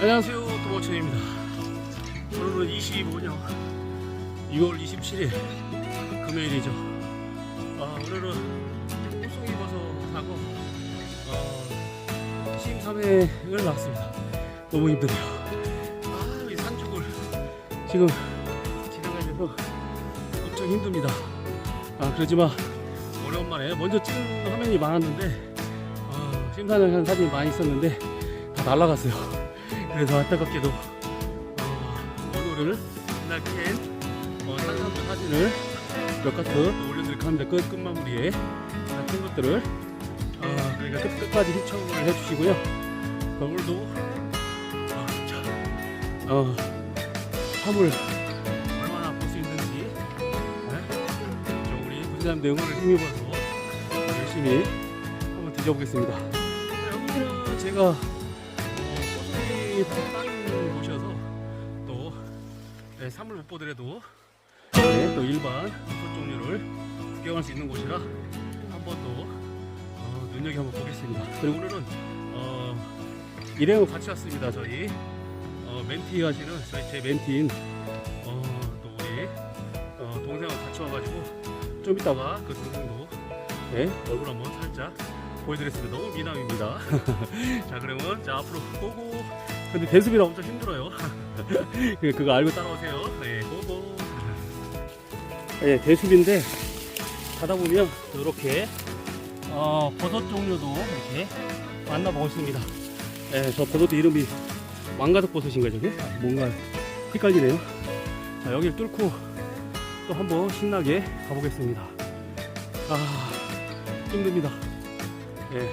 안녕하세요 도모천입니다. 오늘은 25년 6월 27일 금요일이죠. 아, 오늘은 호송이 버섯 사고 어, 심삼회를 나왔습니다. 너무 힘드네요. 아, 이 산죽을 지금 지나가면서 엄청 힘듭니다. 아 그러지만 오랜만에 먼저 찍은 화면이 많았는데 어, 심사장 사진이 많이 있었는데 다 날라갔어요 그래서 안타깝게도 어, 오늘을 옛날 캔 어, 사진을 몇또 올려드릴까 합니다. 끝, 끝마무리에 캔 것들을 어, 그러니까 끝, 끝까지 시청을 해주시고요. 어, 오늘도 어, 자, 어, 화물 얼마나 볼 수 있는지 네? 저 우리 군사님들 응원을 힘입어서 열심히 한번 뒤져보겠습니다. 자, 여기는 제가 이땅 보셔서 또 네, 산물 못 보더라도 네, 또 일반 소 종류를 구경할 수 있는 곳이라 한번 또 어, 눈여겨 한번 보겠습니다. 그리고 오늘은 어, 일행을 같이 왔습니다. 저희 어, 멘티 하시는 저희 제 멘티인 어, 또 우리 어, 동생하고 같이 와가지고 좀 이따가 그 동생도 네, 얼굴 한번 살짝 보여드리겠습니다. 너무 미남입니다. 자 그러면 자 앞으로 고고. 근데 대습이라 엄청 힘들어요. 그- 그거 알고 따라오세요. 네, 고고. 네, 대습인데 가다 보면 이렇게 어, 버섯 종류도 이렇게 만나보고 있습니다. 네, 저 버섯 이름이 망가덕 버섯인가 저게? 뭔가 헷갈리네요. 자 여기를 뚫고 또 한번 신나게 가보겠습니다. 아 힘듭니다. 예.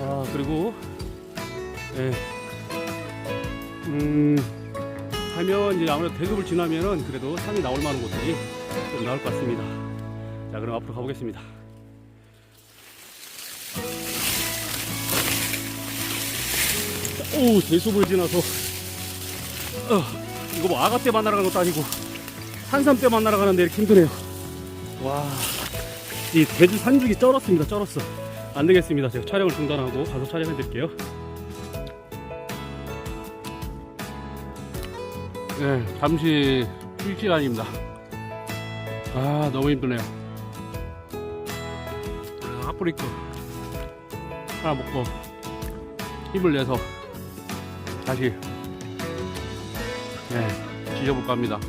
아 그리고 예. 음, 하면 이제 아무래도 대급을 지나면은 그래도 산이 나올 만한 곳들이 좀 나올 것 같습니다. 자, 그럼 앞으로 가보겠습니다. 자, 오, 대숲을 지나서, 어, 이거 뭐 아가떼 만나러 가는 것도 아니고, 산삼떼 만나러 가는데 이렇게 힘드네요. 와, 이 대주 산죽이 쩔었습니다, 쩔었어. 안 되겠습니다. 제가 촬영을 중단하고 가서 촬영해 드릴게요. 네, 잠시 휴식 시간입니다. 아, 너무 힘드네요. 핫브레이크 하나 먹고 힘을 내서 다시 네, 지져볼까 합니다.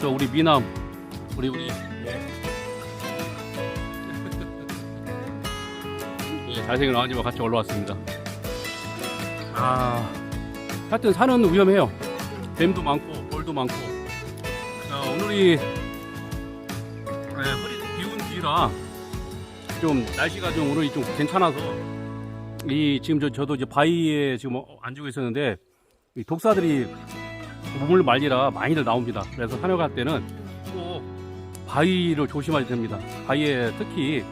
저 우리 미남, 우 잘생긴 아버지와 같이 올라왔습니다. 아, 하여튼 산은 위험해요. 뱀도 많고 벌도 많고 자, 오늘이 네, 허리 비운 뒤라 좀 날씨가 좀 오늘이 좀 괜찮아서 이 지금 저, 저도 이제 바위에 지금 어, 앉고 있었는데 이 독사들이 몸을 말리라 많이들 나옵니다 그래서 산에 갈 때는 꼭 바위를 조심하셔야 됩니다 바위에 특히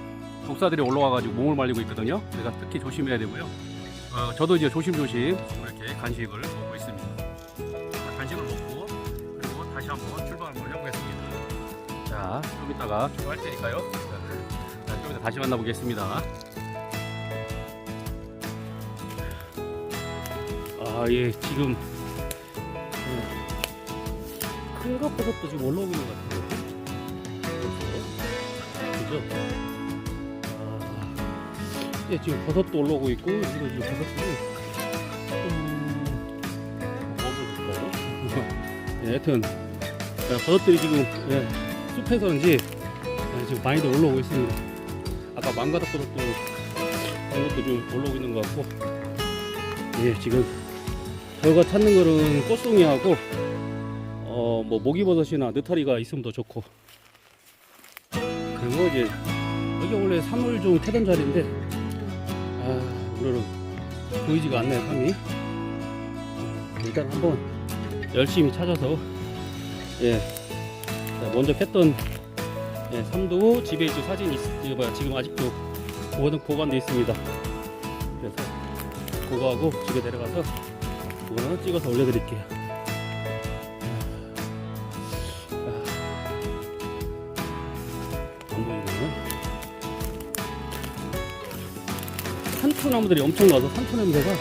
독사들이 올라와가지고 몸을 말리고 있거든요 그래서 특히 조심해야 되고요 어, 저도 이제 조심조심 이렇게 간식을 먹고 있습니다 간식을 먹고 그리고 다시 한번 출발 한번 해보겠습니다. 자, 좀 이따가 출발할 테니까요. 자, 좀 이따 다시 만나보겠습니다. 아, 예, 지금 어, 큰 것버섯도 지금 올라오고 있는 것. 벌써. 그죠? 아, 예, 지금 버섯도 올라오고 있고, 여기도 지금 버섯들이 음, 먹어볼까요? 예, 하여튼 야, 버섯들이 지금 예, 숲에서인지 예, 지금 많이들 올라오고 있습니다. 아까 망가닥 버섯도 이런 것도 좀 올라오고 있는 것 같고 예, 지금 저희가 찾는 거는 꽃송이하고 어, 뭐 모기버섯이나 느타리가 있으면 더 좋고 그리고 이제 여기 원래 산물 좀 캐던 자리인데 아 오늘은 보이지가 않네요 삶이. 일단 한번 열심히 찾아서 예. 자, 먼저 캤던 예, 삼도 집에 있는 사진이 있, 뭐야 지금 아직도 보관, 보관돼 있습니다. 그래서 그거하고 집에 내려가서 그거는 찍어서 올려드릴게요 산초나무들이 엄청 나서 산초 냄새가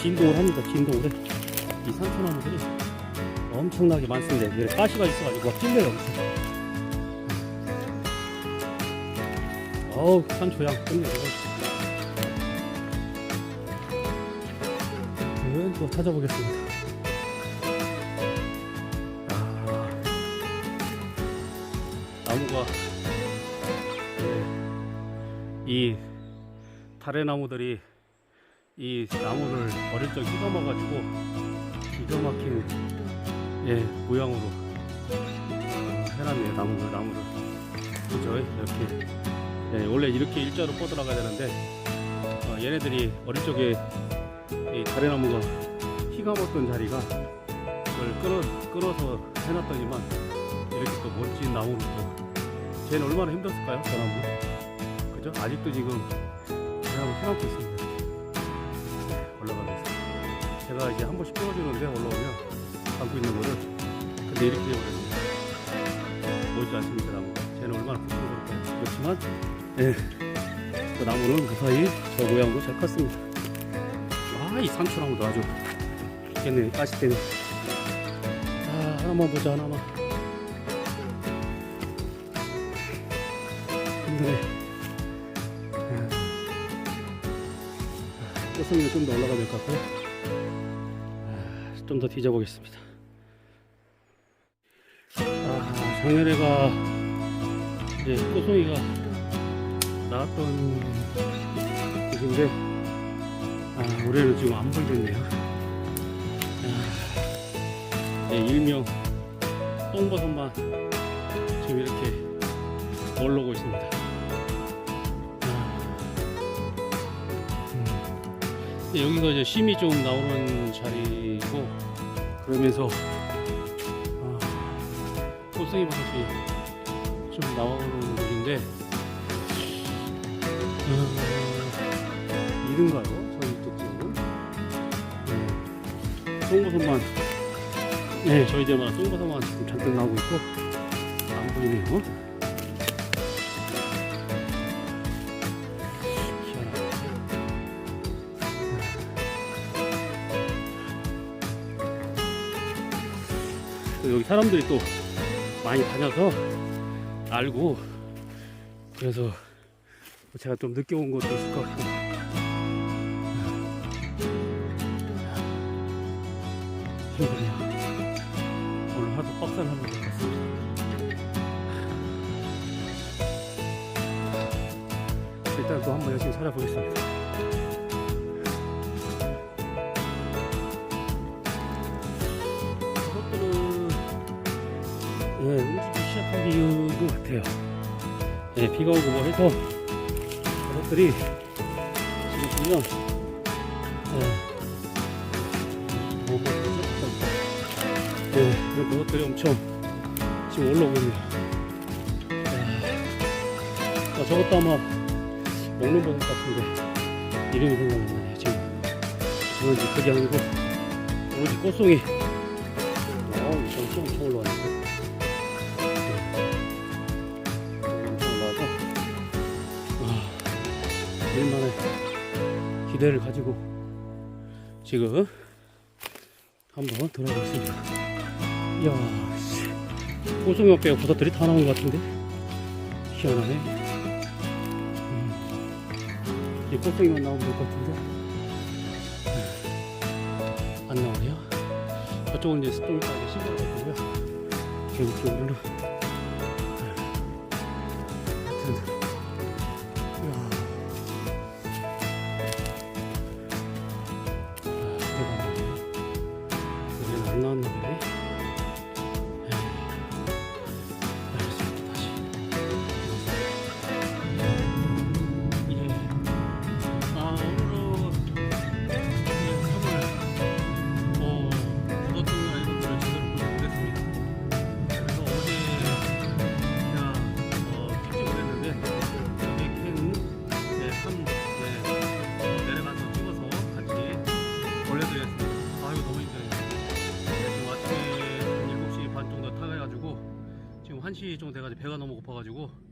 진동을 합니다. 진동을 해. 이 산초나무들이 엄청나게 많습니다. 여기 가시가 있어가지고 막 찔려요. 어우 산초향 끝내요. 오늘은 또 찾아보겠습니다. 아, 나무가 예, 이 다래 나무들이 이 나무를 어릴 적 휘감아가지고 기가 막힌 예 모양으로 어, 해놨네요 나무를 나무를. 그죠? 이렇게. 예, 원래 이렇게 일자로 뻗어나가야 되는데 어, 얘네들이 어릴 적에 이 다래나무가 휘감았던 자리가 그걸 끌어, 끌어서 해놨더니만 이렇게 또 멋진 나무로 또 쟤는 얼마나 힘들었을까요 저 나무? 그죠? 아직도 지금 다래나무 해놓고 있습니다. 올라가면서 제가 이제 한 번씩 끌어주는데 올라오면 감고 있는 거를 근데 이렇게 되어버렸습니다. 멋있지 않습니까 나무가. 쟤는 얼마나 부끄러울까요 그렇지만 예, 그 나무는 무사히 저 모양으로 잘 컸습니다. 아 이 상추나무도 아주 가시 때문에 아 하나만 보자 하나만. 힘드네 꽃송이는 좀더 올라가야 될 것 같고요 아, 좀더 뒤져보겠습니다 아 작년에가 이제 꽃송이가 나왔던 곳인데 아, 올해는 지금 안 보이겠네요. 아, 네, 일명 똥버섯만 지금 이렇게 올라오고 있습니다. 여기가 이제 심이 좀 나오는 자리고 그러면서 아, 꽃송이 버섯이 좀 나오는 곳인데 어, 이른가요? 저희 이쪽 지역은? 네. 똥버섯만, 네, 저희 똥버섯만 지금 잔뜩 나오고 있고, 안 보이네요. 사람들이 또 많이 다녀서 알고, 그래서 제가 좀 늦게 온 것도 있을 것 같고 힘드네요 오늘 하도 빡살 하는 것 같습니다. 일단 또 한번 열심히 찾아보겠습니다 한 이유인 것 같아요 예, 비가 오고 뭐 해서 버섯들이 지금 보면 예, 뭐, 뭐, 네, 버섯들이 엄청 지금 올라오고 있네요 아, 저것도 아마 먹는 버섯 같은데 이름이 생각이 안 나네요 지금 저건 이제 그게 아니고 오로지 꽃송이 기대를 가지고 지금 한번 돌아가고 있습니다. 이야, 씨. 꽃송이 빼고 버섯들이 다 나온 것 같은데? 희한하네. 음. 이 꽃송이만 나오면 될 것 같은데? 네. 안 나오네요. 저쪽은 이제 좀 이따 할 거고요. 계속 쪽으로는. 1시 정도 돼가지고 배가 너무 고파가지고